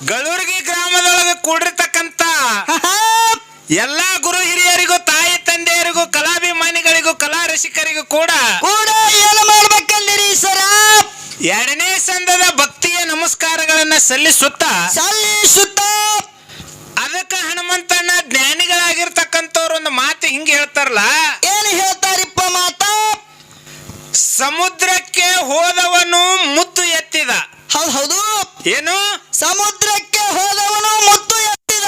ಗಳೂರ್ಗಿ ಗ್ರಾಮದೊಳಗೆ ಕೂಡಿರ್ತಕ್ಕಂತ ಎಲ್ಲಾ ಗುರು ಹಿರಿಯರಿಗೂ ತಾಯಿ ತಂದೆಯರಿಗೂ ಕಲಾಭಿಮಾನಿಗಳಿಗೂ ಕಲಾ ರಸಿಕರಿಗೂ ಕೂಡ ಕೂಡ ಏನು ಮಾಡ್ಬೇಕಂದಿರಿ ಸರ? ಎರಡನೇ ಸಂದದ ಭಕ್ತಿಯ ನಮಸ್ಕಾರಗಳನ್ನ ಸಲ್ಲಿಸುತ್ತ ಸಲ್ಲಿಸುತ್ತ. ಅದಕ್ಕ ಹನುಮಂತಣ್ಣ ಜ್ಞಾನಿಗಳಾಗಿರ್ತಕ್ಕಂಥವ್ರು ಒಂದು ಮಾತು ಹಿಂಗೆ ಹೇಳ್ತಾರಲ್ಲ ಏನು ಹೇಳ್ತಾರಿಪ್ಪ ಮಾತ? ಸಮುದ್ರಕ್ಕೆ ಹೋದವನು ಮುತ್ತು ಎತ್ತಿದ. ಹೌದು ಹೌದು. ಏನು? ಸಮುದ್ರಕ್ಕೆ ಹೋದವನು ಮುತ್ತು ಎತ್ತಿದ.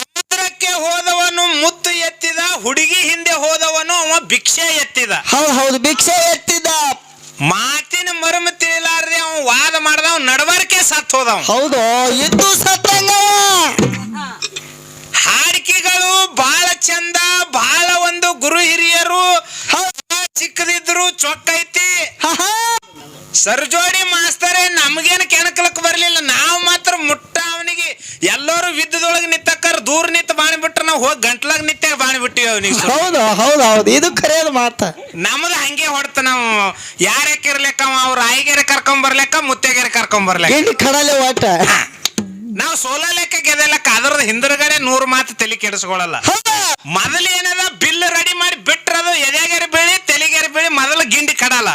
ಸಮುದ್ರಕ್ಕೆ ಹೋದವನು ಮುತ್ತು ಎತ್ತಿದ ಹುಡುಗಿ ಹಿಂದೆ ಹೋದವನು ಅವ ಭಿಕ್ಷೆ ಎತ್ತಿದ. ಹೌದು ಹೌದು ಭಿಕ್ಷೆ ಎತ್ತಿದ. ಮಾತಿನ ಮರ್ಮ ತಿಳಿಲಾರ್ದೆ ಅವ ವಾದ ಮಾಡ್ದ ಅವ್ ನಡವರ್ಕೆ ಸತ್ ಹೋದವ. ಹೌದು ಇದ್ದು ಸತ್ತಂಗವ ಹಾಡಿಕೆಗಳು ಬಹಳ ಚಂದ ಬಹಳ ಒಂದು ಗುರು ಹಿರಿಯರು ಚಿಕ್ಕದಿದ್ರು ಚೊಕ್ಕೈತಿ ಐತಿ. ಸರ್ಜೋಡಿ ಮಾಸ್ತರೇ ನಮ್ಗೇನ್ ಕೆಣಕಲಕ್ ಬರ್ಲಿಲ್ಲ. ನಾವ್ ಮಾತ್ರ ಮುಟ್ಟ ಅವನಿಗೆ. ಎಲ್ಲರೂ ವಿದ್ಯದೊಳಗೆ ನಿತ್ತಕ್ಕರ್ ದೂರ ನಿಂತ ಬಾಣಿ ಬಿಟ್ರೆ ನಾವು ಹೋಗಿ ಗಂಟ್ಲಾಗ ನಿತ್ತೆ ಬಾಣಿ ಬಿಟ್ಟಿವಿ ಅವನಿಗೆ. ಹೌದು ಹೌದು ಹೌದು. ಇದು ಕರೆಯೋದು ಮಾತ. ನಮ್ದು ಹಂಗೆ ಹೊಡ್ತ ನಾವು. ಯಾರ್ಯಾಕೆ ಇರ್ಲೆಕ್ಕ ಅವ್ರ ಆಯಿಗೆರೆ ಕರ್ಕೊಂಡ್ ಬರ್ಲೆಕ್ಕ ಮುತ್ತೆಗೆರೆ ಕರ್ಕೊಂಡ್ ಬರ್ಲೆಕ್ಕ ಕಡಲೆ ಒಟ್ಟ ನಾವು ಸೋಲ ಲೆಕ್ಕ ಗೆದಲೆಕ್ಕ ಅದ್ರದ್ದು ಹಿಂದಿರುಗಡೆ ನೂರು ಮಾತು ತಲೆ ಕೆಡಿಸ್ಕೊಳಲ್ಲ. ಹೌದಾ? ಮೊದಲು ಏನದ? ಬಿಲ್ ರೆಡಿ ಮಾಡಿ ಬಿಟ್ರದು ಎದೆಗೆರೆ ಬೀಳಿ ತೆಲಿಗೆರೆ ಬೀಳಿ ಮೊದಲು ಗಿಂಡಿ ಕಡಲ್ಲ.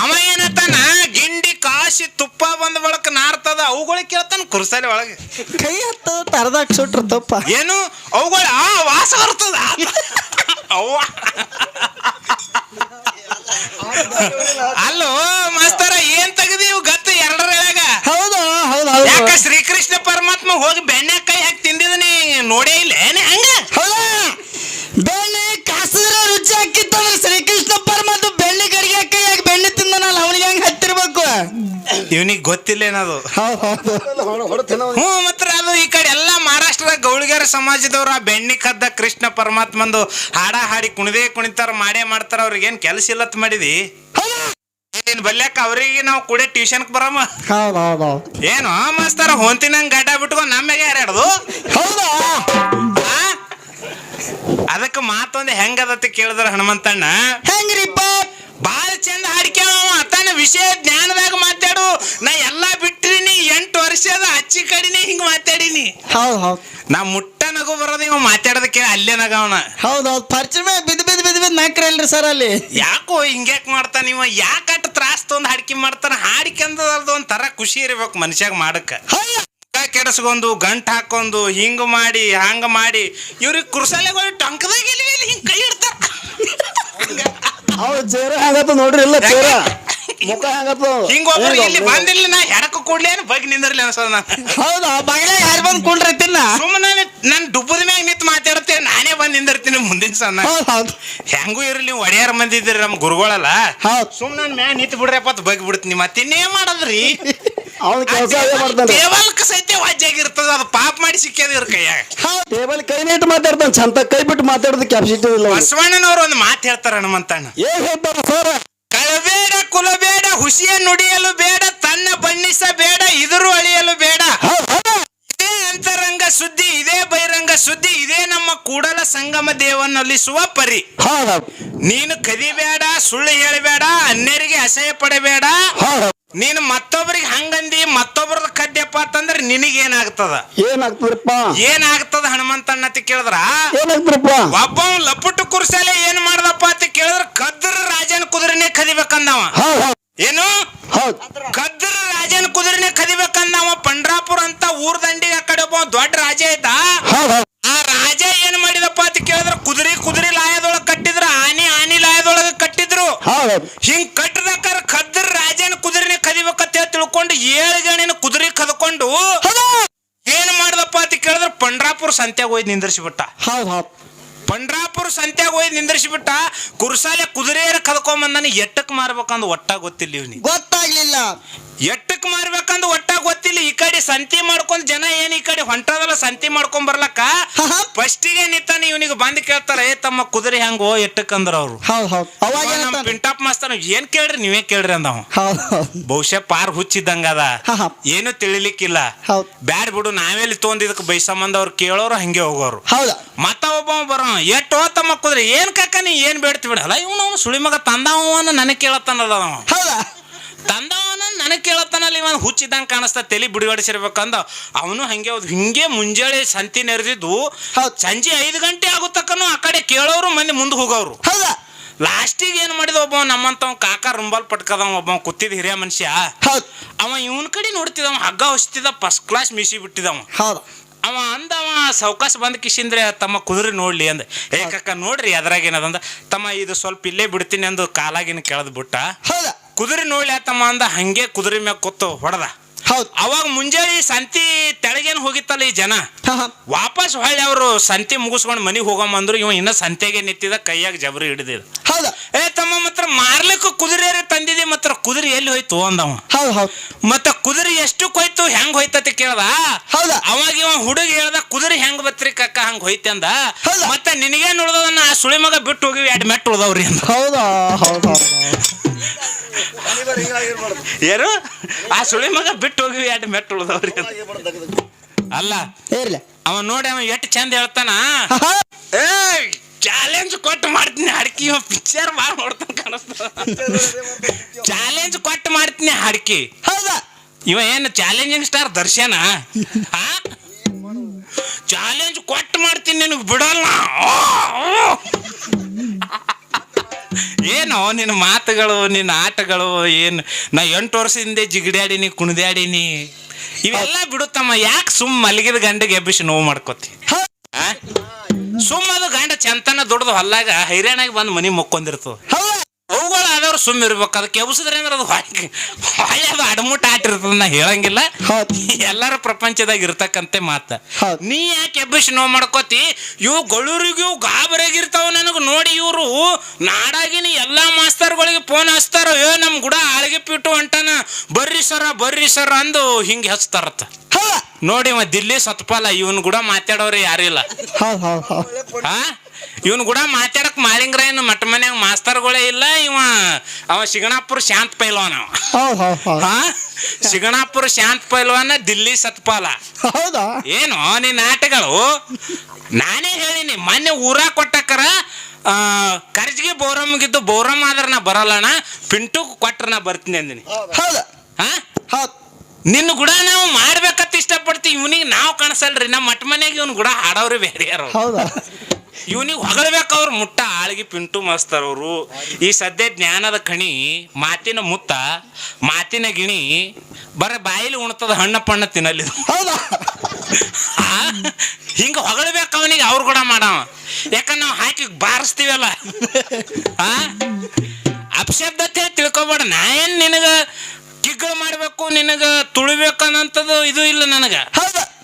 ಅವ ಏನತ್ತಾನ ಗಿಂಡಿ ಕಾಶಿ ತುಪ್ಪ ಬಂದ ಬಳಕ ನಾರ್ತದ ಅವುಗಳಿಗೆ ಕೇಳ್ತಾನ ಕುರ್ಸಲಿ ಒಳಗೆ. ಕೈ ಹತ್ತ ತರದಾಗ ಸುಟ್ರ ತುಪ್ಪ ಏನು? ಅವುಗಳ ಆ ವಾಸ ಬರ್ತದ. ಅವ್ವ. ಅಲ್ಲೋ ಮಾಸ್ತರ ಏನ್ ಇವು ಗತ್ತು ಯಾಕ ಶ್ರೀಕೃಷ್ಣ ಪರಮಾತ್ಮ ಹೋಗಿ ಬೆಣ್ಣೆ ಕೈ ಹಾಕಿ ತಿಂದಿದನಿ ನೋಡೇ ಇಲ್ಲ? ಏನ ಹಂಗ? ಹೌದಾ? ಬೆಣ್ಣೆ ಕಾಸಿದ್ರ ರುಚಿ ಹಾಕಿತ್ತಂದ್ರೆ ಶ್ರೀಕೃಷ್ಣ ಪರಮಾತ್ಮ ಬೆಣ್ಣೆ ಕಡೆಗೆ ಕೈಯಾಗಿ ಬೆಣ್ಣೆ ತಿಂದನಲ್ಲ ಅವನಿಗೆ ಹೆಂಗ್ ಹತ್ತಿರ್ಬೇಕು? ಇವನಿಗೆ ಗೊತ್ತಿಲ್ಲ ಏನದು. ಹ್ಮ್ ಹೌದು. ಹ್ಞೂ ಮಾತ್ರ ಅದು ಈ ಕಡೆ ಎಲ್ಲಾ ಮಹಾರಾಷ್ಟ್ರದ ಗೌಳಿಗರ ಸಮಾಜದವ್ರ ಆ ಬೆಣ್ಣಿ ಕದ್ದ ಕೃಷ್ಣ ಪರಮಾತ್ಮಂದು ಹಾಡ ಹಾಡಿ ಕುಣಿದೇ ಕುಣಿತಾರ ಮಾಡೇ ಮಾಡ್ತಾರ ಅವ್ರಿಗೇನ್ ಕೆಲಸ ಇಲ್ಲತ್ ಮಾಡಿದಿ? ನೀನ್ ಬಲ್ಯಾಕ ಅವ್ರಿಗೆ ನಾವು ಕೂಡ ಟ್ಯೂಷನ್ ಬರಮ್ಮ ಹೌದು ಹೌದು ಏನು ಮಸ್ತಾರ ಹೊಂತಿನ ಗಡ್ಡ ಬಿಟ್ಕೊಂಡು ನಮ್ಮಗೆ ಯಾರ್ಯಾಡ್ದು ಹೌದಾ? ಅದಕ್ಕೆ ಮಾತೊಂದು ಹೆಂಗದತ್ತೆ ಕೇಳಿದ್ರ ಹನುಮಂತಣ್ಣ? ಹೆಂಗ್ರಿಪ್ಪ? ಬಾಳ ಚಂದ ಹಾಡ್ಕ್ಯಾವ ತನ್ನ ವಿಷಯ ಜ್ಞಾನದಾಗ ಮಾತಾಡು. ನಾ ಎಲ್ಲಾ ಬಿಟ್ಟಿನಿ ಎಂಟು ವರ್ಷದ ಅಚ್ಚಿ ಕಡಿನಿ ಹಿಂಗ್ ಮಾತಾಡಿನಿ. ಹೌದು ಹೌದು. ನಾ ಮುಟ್ಟ ನಗು ಬರೋದು ಇವ ಮಾತಾಡೋದ ಕೇಳಿ ಅಲ್ಲೇ ನಗ ಅವನ. ಹೌದು ಪರಿಚಯ ಮೇಲೆ ಬಿದ್ದು ಬಿದ್ದು ಬಿದ್ದು ಬಿದ್ದು ನಾಕ್ರಲ್ರಿ ಸರ್ ಅಲ್ಲಿ. ಯಾಕೋ ಹಿಂಗ್ಯಾಕ್ ಮಾಡ್ತಾನ ಇವ? ಯಾಕಟ್ ತ್ರಾಸ್ ತೊಂದ್ ಹಾಡ್ಕಿ ಮಾಡ್ತಾನ? ಹಾಡಿಕೆಂದ ಒಂಥರ ಖುಷಿ ಇರ್ಬೇಕು ಮನುಷ್ಯಾಗ ಮಾಡಕ್ಕ ಹೌದಾ? ಮುಖ ಕೆಡಸ್ಕೊಂಡು ಗಂಟ್ ಹಾಕೊಂಡು ಹಿಂಗ ಮಾಡಿ ಹಂಗ ಮಾಡಿ. ಇವ್ರಿಗೆ ಕುರ್ಸಲೆಗಳು ಟಂಕದಾಗ ಇಲ್ಲಿ ಇಲ್ಲಿ ಹಿಂಗ್ ಕೈ ಇಡ್ತಾರ ಅವ್ರ ಜೇರ ಹಂಗತ್ತ ನೋಡ್ರಿ ಇಲ್ಲ ಜೇರ ಮುಖ ಹಿಂಗ ಒಬ್ರು ಇಲ್ಲಿ ಬಂದಿಲ್ಲ ನಾ ಹೆಡಕ ಕೊಡ್ಲಿ ಏನು ಬಗ್ ನಿಂದಿರ್ಲಿ ಅನ್ಸದ ನಾನು? ಹೌದಾ ಬಗಲಾಗ ಯಾರು ಬಂದು ಕುಂಡ್ರತಿನ್ನ ಸುಮ್ಮನೆ ನನ್ ಡುಬ್ಬದ ಮ್ಯಾಗ ನಿಂತ್ ಮಾತಾಡ್ತೇನೆ ನಾನೇ ಬಂದ್ ನಿಂದಿರ್ತೀನಿ ಮುಂದಿನ ಸಣ್ಣ ಹೌದು ಹೌದು. ಹೆಂಗೂ ಇರ್ಲಿ ಒಡೆಯಾರ ಮಂದಿ ಇದ್ದೀರಿ ನಮ್ ಗುರುಗಳಲ್ಲ. ಹೌದು. ಸುಮ್ಮನೆ ಮ್ಯಾಗ ನಿಂತ್ ಬಿಡ್ರಪ್ಪ ಅಂತ ಬಗ್ ಬಿಡ್ತೀನಿ. ಮತ್ತೆ ಇನ್ನೇನ್ ಮಾಡದ್ರಿ? ಅವ್ನ ಕೆಲಸ ಅದೇ ಮಾಡ್ತಾನೆ. ದೇವಲ್ಕ ಸಹಿತ ವಾಜ್ಯಾಗಿರ್ತದ ಅದು ಪಾಪ ಮಾಡಿ ಸಿಕ್ಕ್ಯದ ಇವ್ರ ಕೈಯಾಗ. ಹೌದು ಟೇಬಲ್ ಕೈ ನೀಟ್ ಮಾತಾಡ್ತಾನೆ ಚಂತ ಕೈ ಬಿಟ್ಟು ಮಾತಾಡೋದು ಕ್ಯಾಪಾಸಿಟಿ ಇಲ್ಲ ಅವ್ನಿಗೆ. ಬಸವಣ್ಣನವ್ರು ಒಂದು ಮಾತು ಹೇಳ್ತಾರ ಹನುಮಂತಣ್ಣ. ಏನ್ ಹೇಳ್ತಾರ ಸರ್? ಕಳಬೇಡ ಕುಲಬೇಡ ಹುಸಿಯ ನುಡಿಯಲು ಬೇಡ ತನ್ನ ಬಣ್ಣಿಸ ಬೇಡ ಇದರು ಅಳಿಯಲು ಬೇಡ. ಇದೇ ಅಂತರಂಗ ಸುದ್ದಿ ಇದೇ ಬಹಿರಂಗ ಸುದ್ದಿ ಇದೇ ನಮ್ಮ ಕೂಡಲ ಸಂಗಮ ದೇವನಲ್ಲಿಸುವ ಪರಿ ನೀನು ಕದಿಬೇಡ ಸುಳ್ಳು ಹೇಳಬೇಡ ಅನ್ಯರಿಗೆ ಅಸಹ್ಯ ಪಡಬೇಡ. ನೀನು ಮತ್ತೊಬ್ಬರಿಗೆ ಹಂಗಂದಿ ಮತ್ತೊಬ್ಬರದ ಕಡ್ಡಿಯಪ್ಪ ಅಂತಂದ್ರೆ ನಿನಗೇನಾಗ್ತದ? ಏನಾಗ್ತದಪ್ಪ ಏನಾಗ್ತದ ಹನುಮಂತಣ್ಣ ಅಂತ ಕೇಳಿದ್ರ? ಏನಾಗ್ತದ್ರಪ್ಪ? ಒಬ್ಬ ಲಪುಟ್ಟು ಕುರ್ಸಲೆ ಏನ್ ಮಾಡ್ದಪ್ಪ ಅಂತ ಕೇಳಿದ್ರ ಕದ್ರ ರಾಜನ ಕುದುರೆನೆ ಕದಿಬೇಕಂದವ. ಏನು? ಕದ್ರ ರಾಜನ ಕುದುರೆನೆ ಕದಿಬೇಕಂದವ. ಪಂಡ್ರಾಪುರ ಅಂತ ಊರ್ ದಂಡಿಗೆ ಆ ಕಡೆ ಒಬ್ಬ ದೊಡ್ಡ ರಾಜ ಇದ್ದ. ಹೌದು. ಆ ರಾಜ ಏನ್ ಮಾಡಿದಪ್ಪ ಅಂತ ಕೇಳಿದ್ರೆ ಕುದುರೆ ಕುದುರೆ ಲಾಯದೊಳಗ ಕಟ್ಟಿದ್ರ ಆನೆ ಆನೆ ಲಾಯದೊಳಗ ಕಟ್ಟಿದ್ರು. ಹೌದು. ಹಿಂಗ್ ಕಟ್ಟದಕ್ಕಾರ ಕದ್ರ ರಾಜನ ಕುದುರೆನ ಕದಿಬೇಕಂತ ಹೇಳಿ ತಿಳ್ಕೊಂಡು ಏಳು ಗಣಿನ ಕುದುರೆ ಕದ್ಕೊಂಡು ಏನ್ ಮಾಡಿದಪ್ಪ ಅಂತ ಕೇಳಿದ್ರ ಪಂಡ್ರಾಪುರ ಸಂತ್ಯಾಗ ಹೋಗಿ ನಿಂದ್ರಿಸಿಬಿಟ್ಟ. ಹೌದು. ಹೌದು ಪಂಡ್ರಾಪುರ ಸಂತ್ಯಾಗ ಹೋಗಿ ನಿಂದ್ರಿಸಿಬಿಟ್ಟ ಕುರ್ಸಾಲೆ ಕುದುರೆಯರ ಕದ್ಕೊಂಬಂದನ ಎಟ್ಟಕ್ ಮಾರ್ಬೇಕಂದ್ ಒಟ್ಟ ಗೊತ್ತಿಲ್ಲ ಇವ್ನಿ ಗೊತ್ತಾಗ್ಲಿಲ್ಲ. ಎಟ್ಟಕ್ ಮಾರ್ಬೇಕಂದ್ ಒಟ್ಟ ಗೊತ್ತಿಲ್ಲ. ಈ ಕಡೆ ಸಂತಿ ಮಾಡ್ಕೊಂಡ್ ಜನ ಏನ್ ಈ ಕಡೆ ಹೊಂಟದಲ್ಲ ಸಂತಿ ಮಾಡ್ಕೊಂಡ್ ಬರ್ಲಕ್ಕ? ಫಸ್ಟ್ಗೆ ನಿತಾನ ಇವನಿಗೆ ಬಂದ್ ಕೇಳ್ತಾರ ಏ ತಮ್ಮ ಕುದುರೆ ಹೆಂಗೋ ಎಟ್ಟಕ್ ಅಂದ್ರ ಅವ್ರು? ಹೌದು ಹೌದು. ಅವಾಗ ಅವ ನಮ್ ಏನಂತಾನ? ಪಿಂಟಾಪ್ ಮಾಸ್ತರ್ ಏನ್ ಕೇಳ್ರಿ ನೀವೇ ಕೇಳ್ರಿ ಅಂದವ. ಹೌದು ಹೌದು. ಬಹುಶಃ ಪಾರ್ ಹುಚ್ಚಿದ್ದಂಗ ಅದ. ಹಾ, ಹಾ. ಏನು ತಿಳಿಲಿಕ್ಕಿಲ್ಲ. ಹೌದು. ಬ್ಯಾಡ್ ಬಿಡು ನಾವೆಲ್ಲಿ ತೊಗೊಂಡಿದ್ದಕ್ಕೆ ಬೈಸಂಬಂದ ಅವ್ರು ಕೇಳೋರು ಹಂಗೆ ಹೋಗೋರು. ಹೌದಾ. ಮತ್ತ ಒಬ್ಬ ಬರೋ ಎಷ್ಟೋ ತಮ್ಮ ಕುದ್ರೆ ಏನ್ ಕಾಕ ನೀ ಏನ್ ಬೇಡ್ತಿ ಬಿಡಲ್ಲ ಇವನು ಸುಳಿಮಗ ಮಗ ತಂದವನ ನನಗೆ ಕೇಳತ್ತಾನದ ಅವ. ಹೌದಾ. ತಂದವನ ನನಗೆ ಕೇಳತ್ತಾನಲ್ಲ ಇವನು ಹುಚ್ಚಿದಂಗೆ ಕಾಣಿಸ್ತಾ ತಲೆ ಬಿಡುಗಡಿಸಿರ್ಬೇಕಂದ ಅವನು ಹಂಗೆ ಹೌದು ಹಿಂಗೆ ಮುಂಜಾನೆ ಸಂತಿ ನೆರೆದಿದ್ದು ಹೌದ್. ಸಂಜೆ ಐದು ಗಂಟೆ ಆಗುತ್ತಕ್ಕನು ಆ ಕಡೆ ಕೇಳೋರು ಮಂದಿ ಮುಂದೆ ಹೋಗೋರು ಹೌದಾ? ಲಾಸ್ಟಿಗೆ ಏನು ಮಾಡಿದ ಒಬ್ಬ ನಮ್ಮಂತವ್ ಕಾಕ ರುಂಬಲ್ ಪಟ್ಕದವ ಒಬ್ಬ ಕುತ್ತಿದ ಹಿರಿಯ ಮನುಷ್ಯ. ಹೌದ್. ಅವ ಇವನ್ ಕಡೆ ನೋಡ್ತಿದವ ಹಗ್ಗ ಹೊಸ್ತಿದ ಫಸ್ಟ್ ಕ್ಲಾಸ್ ಮೀಸಿ ಬಿಟ್ಟಿದವ. ಹೌದು. ಅವ ಅಂದವ ಸಾವ್ಕಾಸ ಬಂದ ಕಿಶಿಂದ್ರೆ ತಮ್ಮ ಕುದುರೆ ನೋಡ್ಲಿ ಅಂದ. ಏಕಕ್ಕ ಕಕ್ಕ ನೋಡ್ರಿ ಅದ್ರಾಗ ಏನದಂದ? ತಮ್ಮ ಇದು ಸ್ವಲ್ಪ ಇಲ್ಲೇ ಬಿಡ್ತೀನಿ ಅಂದು ಕಾಲಾಗಿನ ಕೆಳದ್ ಬಿಟ್ಟ. ಹೌದಾ? ಕುದುರೆ ನೋಡ್ಲಾತಮ್ಮ ಅಂದ ಹಂಗೆ ಕುದುರೆ ಮ್ಯಾಗ ಕೂತು ಹೊಡೆದ. ಹೌದ್ ಅವಾಗ ಮುಂಜಾನೆ ಸಂತಿ ತೆಳಗೇನು ಹೋಗಿತ್ತಲ್ಲ ಈ ಜನ? ವಾಪಸ್ ಹೊಳ್ಳಿ ಅವರು ಸಂತಿ ಮುಗಿಸ್ಕೊಂಡು ಹೋಗಮ್ಮ ಅಂದ್ರು ಇವ ಇನ್ನ ಸಂತೆಗೆ ನಿಂತಿದ ಕೈಯಾಗ ಜಬರಿ ಹಿಡಿದಿದ. ಹೌದಾ? ಏ ತಮ್ಮ ಮಾತ್ರ ಮಾರ್ಲಿಕ್ಕೆ ಕುದುರೆ ತಂದಿದೆ ಮಾತ್ರ ಕುದುರೆ ಎಲ್ಲಿ ಹೋಯ್ತು ಅಂದವ. ಹೌದು ಹೌದು. ಮತ್ತ ಕುದುರೆ ಎಷ್ಟು ಹೋಯ್ತು ಹೆಂಗ್ ಹೋಯ್ತತಿ ಕೇಳ್ದ? ಹೌದಾ? ಅವಾಗ ಇವ ಹುಡುಗ ಹೇಳ್ದ ಕುದುರೆ ಹೆಂಗ್ ಬತ್ರಿ ಕಕ್ಕ ಹಂಗ ಹೋಯ್ತೆ ಅಂದ. ಹೌದಾ? ಮತ್ತೆ ನಿನಗೇನ್ ಉಳ್ದದನ್ನ ಆ ಸುಳಿ ಮಗ ಬಿಟ್ಟು ಹೋಗಿ ಎರಡು ಮೆಟ್ಟು ಉಳ್ದವ್ರಿ ಅಂದ. ಹೌದಾ? ಹೌದಾ? ಏನು ಆ ಸುಳಿ ಮಗ ಬಿಟ್ಟು ಹೋಗಿ ಎರಡು ಮೆಟ್ಟು ಉಳ್ದವ್ರಿ ಅಲ್ಲ ಇರ್ಲಿ ಅವ ನೋಡಿ ಅವ ಎಷ್ಟು ಚಂದ ಹೇಳ್ತಾನ. ಚಾಲೆಂಜ್ ಕೊಟ್ಟು ಮಾಡ್ತೀನಿ ಹಾಡ್ಕಿ ಇವ ಪಿಕ್ಚರ್ ಭಾಳ ನೋಡ್ತಾನ ಕಾಣಿಸ್ತ. ಚಾಲೆಂಜ್ ಕೊಟ್ಟು ಮಾಡ್ತೀನಿ ಹಾಡ್ಕಿ ಹೌದಾ? ಇವ ಏನು ಚಾಲೆಂಜಿಂಗ್ ಸ್ಟಾರ್ ದರ್ಶನ? ಚಾಲೆಂಜ್ ಕೊಟ್ಟು ಮಾಡ್ತೀನಿ ನಿನಗೆ ಬಿಡಲ್ಲ. ಏನೋ ನಿನ್ನ ಮಾತುಗಳು ನಿನ್ನ ಆಟಗಳು ಏನು? ನಾ ಎಂಟು ವರ್ಷದಿಂದ ಜಿಗಡ್ಯಾಡಿನಿ ಕುಣಿದಾಡೀನಿ. ಇವೆಲ್ಲ ಬಿಡುತ್ತಮ್ಮ ಯಾಕೆ ಸುಮ್ ಮಲಗಿದ ಗಂಡಿಗೆ ಎಬ್ಬಿಸಿ ನೋವು ಮಾಡ್ಕೋತಿ? ಸುಮ್ಮ ಅದು ಗಂಡ ಚಂತನ ದುಡ್ದು ಹೊಲ್ಲಾಗ ಹೈರಾಣಾಗಿ ಬಂದು ಮನಿ ಮುಕ್ಕೊಂಡಿರ್ತದ ಅವುಗಳು ಆದವ್ರು ಸುಮ್ಮ ಇರ್ಬೇಕು ಅದಕ್ಕೆ ಎಬ್ಸಿದ್ರೆ ಅಂದ್ರೆ ಅದು ಅದು ಅಡಮುಟ ಆಟಿರ್ತದ ನಾ ಹೇಳಂಗಿಲ್ಲ. ಎಲ್ಲಾರ ಪ್ರಪಂಚದಾಗ ಇರ್ತಕ್ಕಂತೆ ಮಾತ. ನೀ ಯಾಕೆ ಎಬ್ಬಿಸಿ ನೋವು ಮಾಡ್ಕೋತಿ? ಇವು ಗಳೂರಿಗೂ ಗಾಬರಿಯಾಗಿರ್ತಾವ ನನಗೆ ನೋಡಿ ಇವರು. ನಾಡಾಗಿನ ಎಲ್ಲಾ ಮಾಸ್ತರ್ಗಳಿಗೆ ಫೋನ್ ಹಚ್ತಾರ ಏ ನಮ್ ಗುಡ ಆಳ್ಗೆ ಪಿಟ್ಟು ಹೊಂಟಾನ. ಬರ್ರಿ ಸರ ಬರ್ರಿ ಸರ ಅಂದು ಹಿಂಗೆ ಹಚ್ತಾರತ್ತ. ನೋಡಿ ಮ ದಿಲ್ಲಿ ಸತ್ಪಾಲ ಇವನ್ ಕೂಡ ಮಾತಾಡೋರು ಯಾರಿಲ್ಲ. ಹಾ? ಇವನ್ ಕೂಡ ಮಾತಾಡಕ್ ಮಾಲಿಂಗ್ರಾಯನ್ ಮಟ್ಟ ಮನ್ಯಾಗ ಮಾಸ್ತರ್ಗಳೇ ಇಲ್ಲ ಇವ ಅವ ಶಿಗಣಾಪುರ ಶಾಂತ ಪೈಲ್ವಾನ ಅವ. ಶಿಗಣಾಪುರ ಶಾಂತ ಪೈಲ್ವಾನ ದಿಲ್ಲಿ ಸತ್ಪಾಲ. ಹೌದಾ? ಏನು ನಿನ್ನ ನಾಟಗಳು ನಾನೇ ಹೇಳಿನಿ ಮೊನ್ನೆ ಊರ ಕೊಟ್ಟಕ್ಕರ ಆ, ಕರ್ಜಿಗೆ ಬೋರಮ್ಗಿದ್ದು ಬೋರಮ್ ಆದ್ರೆ ನಾ ಬರಲ್ಲಣ ಪಿಂಟು ಕೊಟ್ರ ನಾ ಬರ್ತೀನಿ ಅಂದಿನಿ. ಹೌದಾ? ಹಾ? ಹೌದ್. ನಿನ್ನ ಗುಡ ನಾವು ಮಾಡ್ಬೇಕಂತ ಇಷ್ಟಪಡ್ತೀವಿ ಇವನಿಗೆ ನಾವು ಕಾಣಿಸಲ್ರಿ ನಮ್ಮ ಮಟ್ಟ ಮನೆಗೆ ಇವ್ನ ಗುಡ ಹಾಡೋರು ಬೇರೆ ಯಾರು ಹೌದಾ? ಇವನಿಗೆ ಹೊಗಳಬೇಕು ಅವ್ರು ಮುಟ್ಟ. ಆಳಿಗೆ ಪಿಂಟು ಮಾಸ್ತರ್ ಅವರು. ಈ ಸದ್ಯ ಜ್ಞಾನದ ಕಣಿ ಮಾತಿನ ಮುತ್ತ ಮಾತಿನ ಗಿಣಿ ಬರ ಬಾಯಿಲಿ ಉಣ್ತದ ಹಣ್ಣ ಪಣ್ಣ ತಿನ್ನಲಿ ಹೌದಾ? ಹಿಂಗ ಹೊಗಳಬೇಕು ಅವನಿಗೆ ಅವ್ರು ಕೂಡ ಮಾಡವ. ಯಾಕಂದ್ರೆ ನಾವು ಹಾಕಿ ಬಾರಿಸ್ತೀವಲ್ಲ? ಆ? ಅಪಶಬ್ದತೆ ತಿಳ್ಕೊಬೇಡ. ನಾ ಏನ್ ನಿನಗ ಕಿಗ್ಗಳು ಮಾಡ್ಬೇಕು ನಿನಗ ತುಳಿಬೇಕನ್ನಂಥದ್ದು ಇದು ಇಲ್ಲ ನನಗ.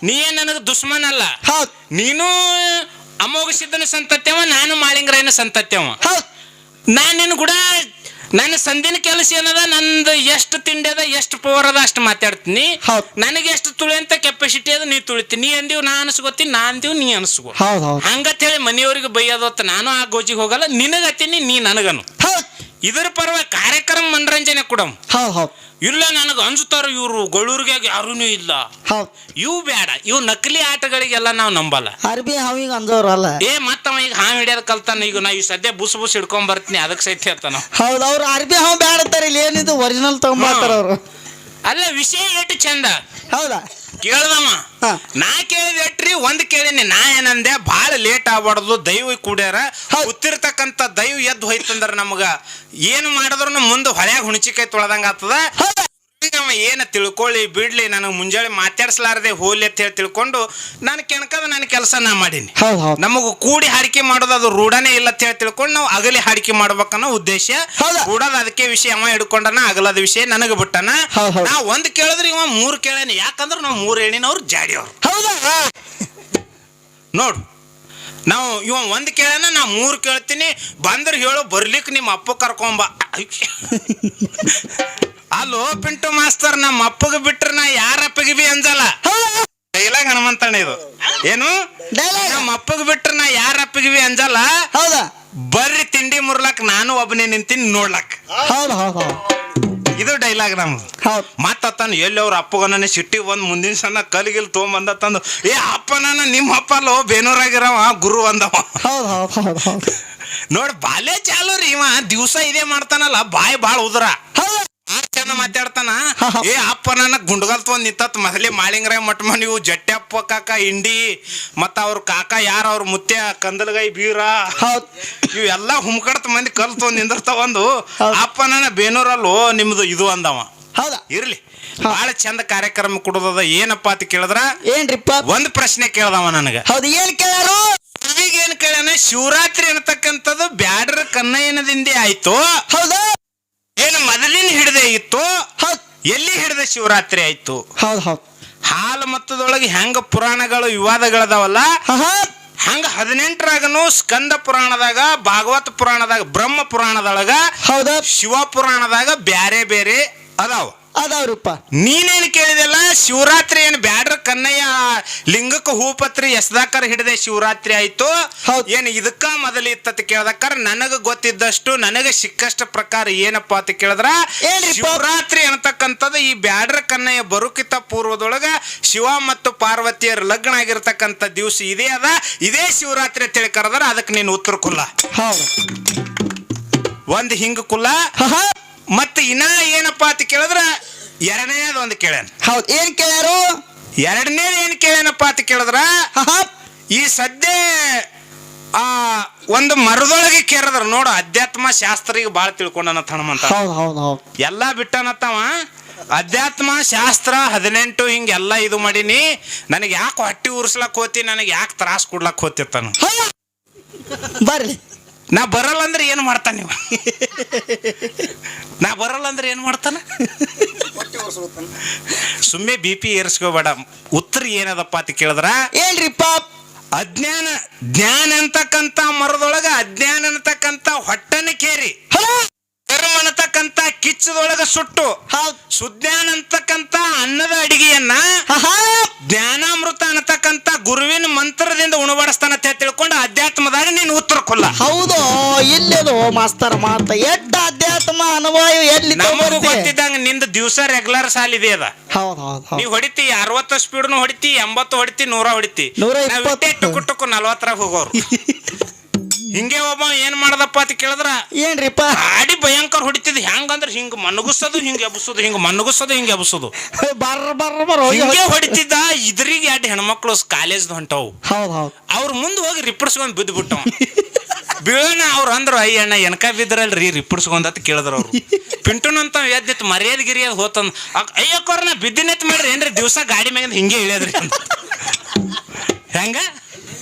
ನೀ ಏನ್ ನನಗ ದುಶ್ಮನ್ ಅಲ್ಲ. ಹೌದ್. ನೀನು ಅಮೋಘ ಸಿದ್ಧನ ಸಂತತ್ಯವ ನಾನು ಮಾಳಿಂಗರಾಯನ ಸಂತತ್ಯವ. ನಾನು ನಿನ್ನ ಕೂಡ ನನ್ನ ಸಂದಿನ ಕೆಲಸ ಏನದ ನಂದು ಎಷ್ಟು ತಿಂಡಿ ಅದ ಎಷ್ಟು ಪವರ್ ಅದ ಅಷ್ಟು ಮಾತಾಡ್ತೀನಿ. ನನಗೆ ಎಷ್ಟು ತುಳಿ ಅಂತ ಕೆಪಾಸಿಟಿ ಅದ ನೀ ತುಳಿತಿ. ನೀ ಅಂದಿವ್ ನಾ ಅನ್ಸ್ಕೋತಿ ನಾ ಅಂದಿವ್ ನೀ ಅನ್ಸ್ಕೋ ಹಂಗತ್ ಹೇಳಿ ಮನೆಯವ್ರಿಗೆ ಬೈಯೋದತ್ತ ನಾನು ಆ ಗೋಜಿಗೆ ಹೋಗಲ್ಲ ನಿನಗತ್ತೀನಿ ನೀ ನನಗನು. ಇದರ ಪರವಾಗಿ ಕಾರ್ಯಕ್ರಮ ಮನರಂಜನೆ ಕೊಡಮ್ ಹೌದು ಹೌದ್. ಇಲ್ಲ ನನಗೆ ಅನ್ಸುತ್ತಾರ ಇವರು ಗೊಳ್ಳೂರಿಗೆ ಯಾರೂ ಇಲ್ಲ. ಹೌದು. ಇವು ಬೇಡ ಇವು ನಕಲಿ ಆಟಗಳಿಗೆಲ್ಲ ನಾವು ನಂಬಲ್ಲ. ಅರ್ಬಿ ಹಾವಿಗೆ ಅಂದವ್ರಲ್ಲ ಅಲ್ಲ. ಏ ಮತ್ತವ ಈಗ ಹಾವು ಹಿಡಿಯೋದ್ ಕಲ್ತಾನ ಈಗ ನಾ ಈ ಸದ್ಯ ಬುಸ್ ಬುಸ್ ಹಿಡ್ಕೊಂಡ್ ಬರ್ತೀನಿ ಅದಕ್ಕೆ ಸೈತಿ ಹೇಳ್ತಾನ ಹೌದು ಅವ್ರು ಅರ್ಬಿ ಹಾವು ಬ್ಯಾಡತ್ತಾರ ಇಲ್ಲಿ ಏನಿದು ಒರಿಜಿನಲ್ ತಗೊಂಬರ್ತಾರ ಅವ್ರು. ಅಲ್ಲ ವಿಷಯ ಎಷ್ಟು ಚಂದ. ಹೌದಾ? ಕೇಳ್ದಮ್ಮ. ನಾ ಕೇಳಿದ ಎಟ್ರಿ ಒಂದ್ ಕೇಳಿನಿ. ನಾ ಏನಂದೆ ಭಾಳ ಲೇಟ್ ಆಗ್ಬಾರ್ದು ದೈವ ಕೂಡ್ಯಾರ. ಹೌದ್. ಗೊತ್ತಿರ್ತಕ್ಕಂಥ ದೈವ ಎದ್ದು ಹೋಯ್ತಂದ್ರ ನಮಗ. ಏನು ಮಾಡಿದ್ರು ಮುಂದೆ ಹೊಳ್ಯಾಗ ಹುಣಚಿಕಾಯಿ ತೊಳೆದಂಗ ಆಗ್ತದ. ಏನ ತಿಳ್ಕೊಳ್ಳಿ ಬಿಡ್ಲಿ ನನಗೆ ಮುಂಜಾನೆ ಮಾತಾಡಿಸಲಾರದೆ ಹೋಲಿ ಅಂತ ಹೇಳಿ ತಿಳ್ಕೊಂಡು ನಾನು ಕೆಣಕದ ನನ್ನ ಕೆಲಸ ನಾ ಮಾಡೀನಿ. ಹೌದು ಹೌದ್. ನಮಗ ಕೂಡಿ ಹಾಡಿಕೆ ಮಾಡೋದು ಅದು ರೂಢನೇ ಇಲ್ಲ ಅಂತ ಹೇಳಿ ತಿಳ್ಕೊಂಡು ನಾವು ಅಗಲಿ ಹಾಡಿಕೆ ಮಾಡ್ಬೇಕನ್ನೋ ಉದ್ದೇಶ. ಹೌದು. ಕೂಡದ ಅದಕ್ಕೆ ವಿಷಯ ಅವ ಹಿಡ್ಕೊಂಡನ ಅಗಲದ ವಿಷಯ ನನಗೆ ಬಿಟ್ಟನ. ಹೌದ್ ಹೌದ್. ನಾ ಒಂದ್ ಕೇಳಿದ್ರೆ ಇವ ಮೂರ್ ಕೇಳೇನಿ ಯಾಕಂದ್ರೆ ನಾವು ಮೂರ್ ಹೇಳಿನವ್ರು ಜಾಡಿಯವ್ರು ಹೌದಾ? ನೋಡು ನಾವು ಇವ ಒಂದ್ ಕೇಳನ ನಾ ಮೂರ್ ಕೇಳ್ತೀನಿ ಬಂದ್ರೆ ಹೇಳು ಬರ್ಲಿಕ್ಕೆ ನಿಮ್ಮ ಅಪ್ಪ ಕರ್ಕೊಂಬ. ಅಲ್ಲೋ ಪಿಂಟು ಮಾಸ್ತರ್ ನಮ್ಮ ಅಪ್ಪಗ ಬಿಟ್ರೆ ನಾ ಯಾರ ಅಪ್ಪಗೆ ಬಿ ಅಂಜಲ್ಲ. ಡೈಲಾಗ್ ಹನುಮಂತಣ್ಣ ಇದು. ಏನು? ಡೈಲಾಗ್. ನಮ್ಮ ಅಪ್ಪಗ ಬಿಟ್ರೆ ನಾ ಯಾರ ಅಪ್ಪಗೆ ಬಿ ಅಂಜಲ್ಲ. ಹೌದಾ? ಬರ್ರಿ ತಿಂಡಿ ಮುರ್ಲಕ್ ನಾನು ಒಬ್ಬನೇ ನಿಂತೀನಿ ನೋಡ್ಲಕ್. ಹೌದು ಹೌದು ಹೌದು. ಇದು ಡೈಲಾಗ್ ನಮ್ದು. ಹೌದು. ಮತ್ತತ್ತಾನ ಎಲ್ಲಿ ಅವ್ರ ಅಪ್ಪಗನ ಸಿಟ್ಟಿ ಬಂದ್ ಮುಂದಿನ ಸಣ್ಣ ಕಲಿಗಿಲ್ ತೊಗೊಂಬಂದ ತಂದು ಏ ಅಪ್ಪನ ನಿಮ್ಮ ಅಪ್ಪ ಅಲ್ಲೋ ಬೇನೂರಾಗಿರವ ಗುರು ಅಂದವ. ಹೌದು ಹೌದು ಹೌದು ಹೌದು. ನೋಡ್ ಬಾಲ್ಯ ಚಾಲು ರೀ ಇವ ದಿವಸ ಇದೇ ಮಾಡ್ತಾನಲ್ಲ ಬಾಯಿ ಬಾಳ ಉದ್ರ. ಹೌದಾ ಮಾತಾಡ್ತಾನ. ಏ ಅಪ್ಪ ನನ್ನ ಗುಂಡ್ಗಲ್ ತೊಗೊಂಡ್ ನಿಂತತ್. ಮೊದಲೇ ಮಾಳಿಂಗ್ರಾಯ ಮಟ್ಮ ನೀವು ಜಟ್ಟಪ್ಪ ಕಾಕ ಇಂಡಿ ಮತ್ತ ಅವ್ರ ಕಾಕ ಯಾರ ಅವ್ರ ಮುತ್ಯ ಕಂದಲಗೈ ಬೀರ. ಇವೆಲ್ಲ ಹುಮ್ಕಡ್ತ ಮಂದಿ ಕಲ್ ತೊಗೊಂಡ್ ನಿಂದಿರ್ತಾವ ಒಂದು. ಅಪ್ಪ ನನ್ನ ಬೇನೂರಲ್ಲೋ ನಿಮ್ದು ಇದು ಅಂದವ. ಹೌದಾ. ಇರ್ಲಿ. ಬಹಳ ಚಂದ ಕಾರ್ಯಕ್ರಮ ಕೊಡೋದದ. ಏನಪ್ಪ ಅಂತ ಕೇಳಿದ್ರ? ಏನ್ರಿಪ್ಪ? ಒಂದ್ ಪ್ರಶ್ನೆ ಕೇಳ್ದವ ನನಗ. ಹೌದು ಏನ್ ಕೇಳಾರು ಏನ್ ಕೇಳ್ಯಾನ? ಶಿವರಾತ್ರಿ ಅನ್ನತಕ್ಕಂಥದ್ದು ಬ್ಯಾಡ್ರ ಕನ್ನಯ್ಯನದಿಂದೇ ಆಯ್ತು. ಹೌದಾ? ಏನು ಮೊದಲಿನ ಹಿಡದೆ ಇತ್ತು? ಎಲ್ಲಿ ಹಿಡಿದ ಶಿವರಾತ್ರಿ ಆಯ್ತು? ಹೌದು ಹೌದು. ಹಾಲು ಮತ್ತದೊಳಗೆ ಹೆಂಗ ಪುರಾಣಗಳು ವಿವಾದಗಳದಾವಲ್ಲ. ಹಂಗ ಹದಿನೆಂಟರಾಗನು ಸ್ಕಂದ ಪುರಾಣದಾಗ ಭಾಗವತ ಪುರಾಣದಾಗ ಬ್ರಹ್ಮ ಪುರಾಣದೊಳಗ ಹೌದಾ. ಶಿವ ಪುರಾಣದಾಗ ಬ್ಯಾರೆ ಬೇರೆ ಅದಾವ. ಅದಾವ್ರಿಪ್ಪ. ನೀನೇನು ಕೇಳಿದೆಲ್ಲ ಶಿವರಾತ್ರಿ ಏನು ಬ್ಯಾಡ್ರ ಕನ್ನಯ್ಯ ಲಿಂಗಕ್ಕ ಹೂಪತ್ರಿ ಎಸ್ದಾಕರ್ ಹಿಡದೆ ಶಿವರಾತ್ರಿ ಆಯ್ತು. ಹೌದ್. ಏನ್ ಇದಕ್ಕ ಮೊದಲು ಇತ್ತ ಕೇಳ್ದಕ್ಕಾರ ನನಗ ಗೊತ್ತಿದ್ದಷ್ಟು ನನಗ ಸಿಕ್ಕಷ್ಟ ಪ್ರಕಾರ ಏನಪ್ಪಾ ಅಂತ ಕೇಳಿದ್ರ. ಏನ್ರಿಪ್ಪ? ಶಿವರಾತ್ರಿ ಅನ್ನತಕ್ಕಂಥದ್ದು ಈ ಬ್ಯಾಡ್ರ ಕನ್ನಯ್ಯ ಬರುಕಿತ ಪೂರ್ವದೊಳಗ ಶಿವ ಮತ್ತು ಪಾರ್ವತಿಯರ ಲಗ್ನ ಆಗಿರ್ತಕ್ಕಂಥ ದಿವಸ ಇದೇ ಅದ. ಇದೇ ಶಿವರಾತ್ರಿ ಅಂತ ಹೇಳಿ ಕರೆದ್ರ ಅದಕ್ಕೆ ನೀನು ಉತ್ತರ ಕುಲ್ಲ ಹೌದು. ಒಂದ್ ಹಿಂಗ ಕುಲ್ಲ. ಮತ್ತೆ ಇನ್ನ ಏನಪ್ಪಾ ಅಂತ ಕೇಳಿದ್ರೆ ಎರಡನೇದು ಒಂದು ಕೇಳ್ಯಾನ. ಹೌದು ಏನ್ ಕೇಳ್ಯಾರು? ಎರಡನೇದು ಏನ್ ಕೇಳ್ಯಾನಪ್ಪ ಅಂತ ಕೇಳಿದ್ರ. ಈ ಸದ್ಯ ಆ ಒಂದು ಮರದೊಳಗೆ ಕೇರದ್ರ ನೋಡು ಅಧ್ಯಾತ್ಮ ಶಾಸ್ತ್ರ ಈಗ ಬಾಳ ತಿಳ್ಕೊಂಡನ ಹನುಮಂತ ಎಲ್ಲಾ ಬಿಟ್ಟನತ್ತವ ಅಧ್ಯಾತ್ಮ ಶಾಸ್ತ್ರ ಹದಿನೆಂಟು ಹಿಂಗೆಲ್ಲ ಇದು ಮಾಡೀನಿ. ನನಗೆ ಯಾಕೆ ಹೊಟ್ಟಿ ಉರ್ಸ್ಲಕ್ ಹೋತಿ ನನಗೆ ಯಾಕೆ ತ್ರಾಸ ಕೊಡ್ಲಕ್ ಹೋತಿರ್ತಾನ ಬರ್ರಿ ಬರ್ಲಿ. ನಾ ಬರಲ್ಲ ಅಂದ್ರೆ ಏನು ಮಾಡ್ತಾನ ನೀವು ನಾ ಬರಲ್ಲ ಅಂದ್ರೆ ಏನು ಮಾಡ್ತಾನೆ? ಸುಮ್ಮನೆ ಬಿ ಪಿ ಏರಿಸ್ಕೋಬೇಡ. ಉತ್ತರ ಏನದಪ್ಪ ಅಂತ ಕೇಳಿದ್ರ? ಹೇಳ್ರಿಪ್ಪ ಅಜ್ಞಾನ ಜ್ಞಾನ ಅಂತಕ್ಕಂಥ ಮರದೊಳಗ ಅಜ್ಞಾನ ಅಂತಕ್ಕಂಥ ಹೊಟ್ಟನ ಕೇರಿ. ಅನ್ನತಕ್ಕಂತ ಕಿಚ್ಚದೊಳಗ ಸುಟ್ಟು ಸುಜ್ಞಾನ ಅಂತಕ್ಕಂತ ಅನ್ನದ ಅಡಿಗೆಯನ್ನ. ಜ್ಞಾನಾಮೃತ ಅನ್ನತಕ್ಕಂತ ಗುರುವಿನ ಮಂತ್ರದಿಂದ ಉಣಬಡಿಸ್ತಾನ ಅಂತ ತಿಳ್ಕೊಂಡು ಅಧ್ಯಾತ್ಮದಾಗ ನೀನು ಉತ್ತರ ಕೊಲ್ಲ ಹೌದು ಇಲ್ಲದು ಮಾಸ್ತರ್ ಮಾತ. ಎಡ್ಡ ಅಧ್ಯಾತ್ಮ ಅನುಭವ ಎಲ್ಲಿ ನಮಗೂ? ಗೊತ್ತಿದ್ದಂಗ ನಿಂದ ದಿವಸ ರೆಗ್ಯುಲರ್ ಸಾಲ ಇದೆ ಅದ. ನೀವು ಹೊಡಿತಿ ಅರವತ್ತು ಸ್ಪೀಡ್ನು ಹೊಡಿತಿ ಎಂಬತ್ತು ಹೊಡಿತಿ ನೂರ ಹೊಡಿತಿ. ಟುಕು ಟುಕು ನಲ್ವತ್ತರಾಗ ಹೋಗೋರು. ಹಿಂಗೆ ಒಬ್ಬ ಏನ್ ಮಾಡದಪ್ಪ ಅಂತ ಕೇಳಿದ್ರ? ಏನ್ರಿಪ್ಪ? ಆಡಿ ಭಯಂಕರ ಹೊಡಿತಿದ್ ಹೆಂಗಂದ್ರ ಹಿಂಗ ಮನಗುಸೋದು ಹಿಂಗ ಎಬ್ಸೋದು ಹಿಂಗ ಮನಗುಸೋದು ಹಿಂಗ ಎಬ್ಸೋದು. ಬರ್ರ ಬರ್ರ ಬರ್ ಹೋಗಿ ಹೊಡಿತಿದ್ದ ಇದ್ರಿಗೆ ಎರಡು ಹೆಣ್ಮಕ್ಳು ಕಾಲೇಜ್ ಹೊಂಟವು. ಹೌದ್ ಹೌದ್. ಅವ್ರ ಮುಂದೆ ಹೋಗಿ ರಿಪ್ಪಡ್ಸ್ಕೊಂಡ್ ಬಿದ್ದು ಬಿಟ್ಟವ ಬೀಳೋಣ ಅವ್ರು ಅಂದ್ರು ಅಯ್ಯ ಅಣ್ಣ ಎನ್ಕ ಬಿದ್ರಲ್ರಿ ರಿಪ್ಪರ್ಸ್ಕೊಂಡ್ ಅಂತ ಕೇಳಿದ್ರು ಅವ್ರು. ಪಿಂಟುನಂತ ಎದ್ದಿತ್ತು ಮರ್ಯಾದ ಗಿರಿಯದ್ ಹೋತಂದ್. ಅಯ್ಯಕ್ಕೋರ್ ನಾ ಬಿದ್ದಿನೆತ್ ಮಾಡ್ರಿ ಏನ್ರಿ ದಿವಸ ಗಾಡಿ ಮ್ಯಾಗಿಂದ ಹಿಂಗೆ ಇಳಿಯದ್ರಿ? ಅಂತ. ಹೆಂಗ?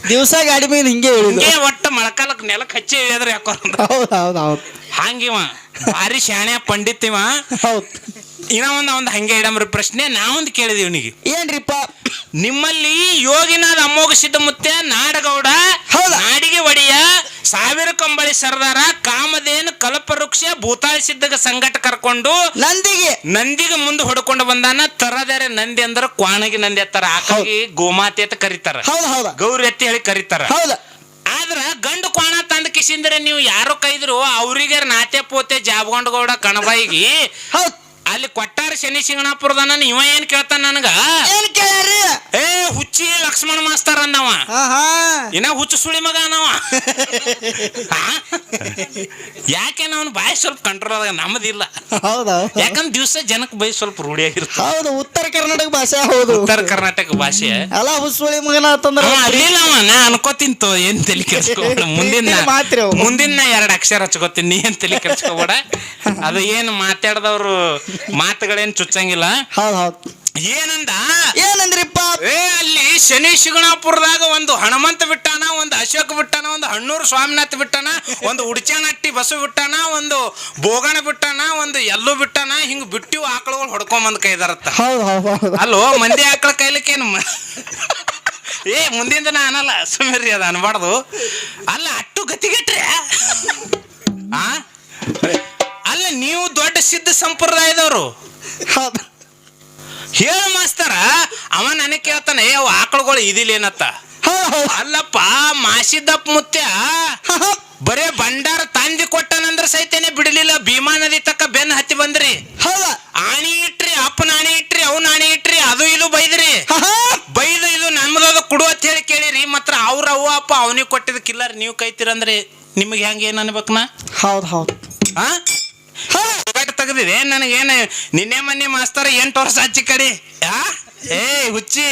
ದಿವಸ ಗಾಡಿ ಮೇಲೆ ಹಿಂಗೆ ಹಿಂಗೆ ಮೊಳಕಾಲಕ್ ನೆಲಕ್ ಹಚ್ಚಿ ಹೇಳಿದ್ರೆ ಯಾಕೋ ಹೌದು ಹೌದ್ ಹಂಗಿವ ಭಾರಿ ಶಾಣೆ ಪಂಡಿತ್ ಇವ ಹೌದ್. ಇನ್ನ ಒಂದ್ ಒಂದ್ ಹಂಗೆ ಇಡಮ್ರಿ ಪ್ರಶ್ನೆ ನಾವೊಂದು ಕೇಳಿದೀವಿ ಇವನಿಗೆ ಏನ್ರಿಪ್ಪ? ನಿಮ್ಮಲ್ಲಿ ಯೋಗಿನಾಥ ಅಮೋಘ ಸಿದ್ಧಮುತ್ಯ ನಾಡಗೌಡ ಹೌದಾ? ನಾಡಿಗೆ ಒಡೆಯ ಸಾವಿರ ಕಂಬಳಿ ಸರ್ದಾರ ಕಾಮಧೇನು ಕಲ್ಪವೃಕ್ಷ ಭೂತಾಳಿ ಸಿದ್ಧಗ ಸಂಘಟ ಕರ್ಕೊಂಡು ನಂದಿಗೆ. ನಂದಿಗೆ ಮುಂದೆ ಹೊಡ್ಕೊಂಡು ಬಂದಾನ. ತರದರೆ ನಂದಿ ಅಂದ್ರ ಕ್ವಾಣಗಿ ನಂದಿ ಅತ್ತಾರ ಆಕಾಗಿ ಗೋಮಾತೆ ಅಂತ ಕರೀತಾರ. ಹೌದು ಹೌದ. ಗೌರಿ ಎತ್ತಿ ಹೇಳಿ ಕರೀತಾರ. ಹೌದ. ಆದ್ರ ಗಂಡು ಕೋಣ ತಂದ ಕಿಸಿಂದ್ರೆ ನೀವು ಯಾರು ಕೈದ್ರು ಅವ್ರಿಗೆ ನಾತೆ ಪೋತೆ ಜಾಬಗೊಂಡಗೌಡ ಕಣಬಾಯಿಗಿ ಅಲ್ಲಿ ಕೊಟ್ಟಾರ ಶನಿ ನಾನು ಇವ ಏನ್ ಕೇಳ್ತಾನ ನನಗ? ಏನ್ ಕೇಳ್ಯಾರಿ? ಏ ಹುಚ್ಚಿ ಲಕ್ಷ್ಮಣ ಮಾಸ್ತಾರ ಅಂದವ. ಹಾ ಇನ್ನ ಹುಚ್ಚು ಸುಳಿ ಮಗ ಅನ್ನವ? ಯಾಕೆ ನಾವು ಬಾಯಿ ಸ್ವಲ್ಪ ಕಂಟ್ರೋಲ್ ಅದಾಗ ನಮ್ಮದಿಲ್ಲ ಹೌದ? ಯಾಕಂದ್ರೆ ದಿವಸ ಜನಕ್ಕೆ ಬೈ ಸ್ವಲ್ಪ ರೂಢಿಯಾಗಿರುತ್ತೆ ಹೌದು ಉತ್ತರ ಕರ್ನಾಟಕ ಭಾಷೆ ಹೌದು. ಉತ್ತರ ಕರ್ನಾಟಕ ಭಾಷೆ. ಅಲ್ಲ ಹುಸುಳಿ ಮಗನ ಅಂತಂದ್ರ ಅಲ್ಲಿಲ್ಲ ಅನ್ಕೋತೀನಿ ನಾ ಅನ್ಕೋತಿಂತು ಏನ್ ತಲೆ ಕೆಡ್ಸ್ಕೊಬೇಡ. ಮುಂದಿನ ಮಾತ್ರಿ. ಮುಂದಿನ ಎರಡು ಅಕ್ಷರ ಹಚ್ಕೋತೀನಿ ನೀ ಏನ್ ತಲೆ ಕೆಡ್ಸ್ಕೊಬೇಡ. ಅದು ಏನು ಮಾತಾಡ್ದವ್ರು ಮಾತುಗಳೇನ್ ಚುಚ್ಚಂಗಿಲ್ಲ? ಹೌದ್ ಹೌದ್. ಏನಂದ? ಏನಂದ್ರಿಪ್ಪ ಏ ಅಲ್ಲಿ ಶನಿ ಶಿಗಣಾಪುರದಾಗ ಒಂದು ಹನುಮಂತ ಬಿಟ್ಟಾನ ಒಂದು ಅಶೋಕ್ ಬಿಟ್ಟಾನ ಒಂದು ಹಣ್ಣೂರು ಸ್ವಾಮಿನಾಥ್ ಬಿಟ್ಟಾನ ಒಂದು ಉಡ್ಚಾನಟ್ಟಿ ಬಸು ಬಿಟ್ಟಾನ ಒಂದು ಬೋಗಣ ಬಿಟ್ಟಾನ ಒಂದು ಎಲ್ಲೂ ಬಿಟ್ಟಾನ ಹಿಂಗ್ ಬಿಟ್ಟಿವ್ ಆಕಳುಗಳು ಹೊಡ್ಕೊಂಬಂದ್ ಕೈದಾರತ್ತ. ಹೌದ್ ಹೌದ್ ಹೌದ್. ಅಲ್ಲೋ ಮಂದಿ ಆಕಳ ಕೈಲಿಕ್ಕೇನು ಏ ಮುಂದಿನ ದಿನ ಅನ್ನಲ್ಲ ಸುಮ್ಮಿರ್ರಿ ಅದ ಅನ್ಬಾರ್ದು. ಅಲ್ಲ ಅಟ್ಟು ಗತಿಗೆಟ್ರೆ? ಆ? ನೀವು ದೊಡ್ಡ ಸಿದ್ಧ ಸಂಪ್ರದಾಯದವರು. ಹೌದು. ಹೇಳು ಮಾಸ್ತರ ಅವ ನನಗೆ ಕೇಳ್ತಾನೆ ಅವ ಅವ್ ಆಕಳುಗಳು ಇದಿಲ್ಲೇನತ್ತ ಅಲ್ಲಪ್ಪ ಮಾಸಿದ್ದಪ್ಪ ಮುತ್ಯ ಬರೇ ಭಂಡಾರ ತಂದಿ ಕೊಟ್ಟನಂದ್ರ ಸಹಿತನೆ ಬಿಡಲಿಲ್ಲ? ಭೀಮಾ ನದಿ ತಕ್ಕ ಬೆನ್ನ ಹತ್ತಿ ಬಂದ್ರಿ. ಆಣಿ ಇಟ್ರಿ ಅಪ್ಪನ ಆಣಿ ಇಟ್ರಿ ಅವ್ನ ಆಣಿ ಇಟ್ರಿ ಅದು ಇದು ಬೈದ್ರಿ. ಬೈದು ಇದು ನಮ್ದದು ಕೊಡು ಅಂತ ಹೇಳಿ ಕೇಳಿರಿ ಮಾತ್ರ ಅವ್ರ ಅವ್ವ ಅಪ್ಪ ಅವನಿಗೆ ಕೊಟ್ಟಿದ ಕಿಲ್ಲರ್ ನೀವು ಕೈತೀರಂದ್ರೆ ನಿಮಗೆ ಹೆಂಗೆ ಏನ್ ಅನ್ಬೇಕನ? ಹೌದು ಹೌದ್. ಆ? ಗಟ್ ತೆಗ್ದಿದೆ. ನನಗೇನು ನಿನ್ನೆ ಮೊನ್ನೆ ಮಾಸ್ತರ ಎಂಟು ವರ್ಷ ಹಚ್ಚಿ ಕಡೆ? ಏ ಹುಚ್ಚಿ.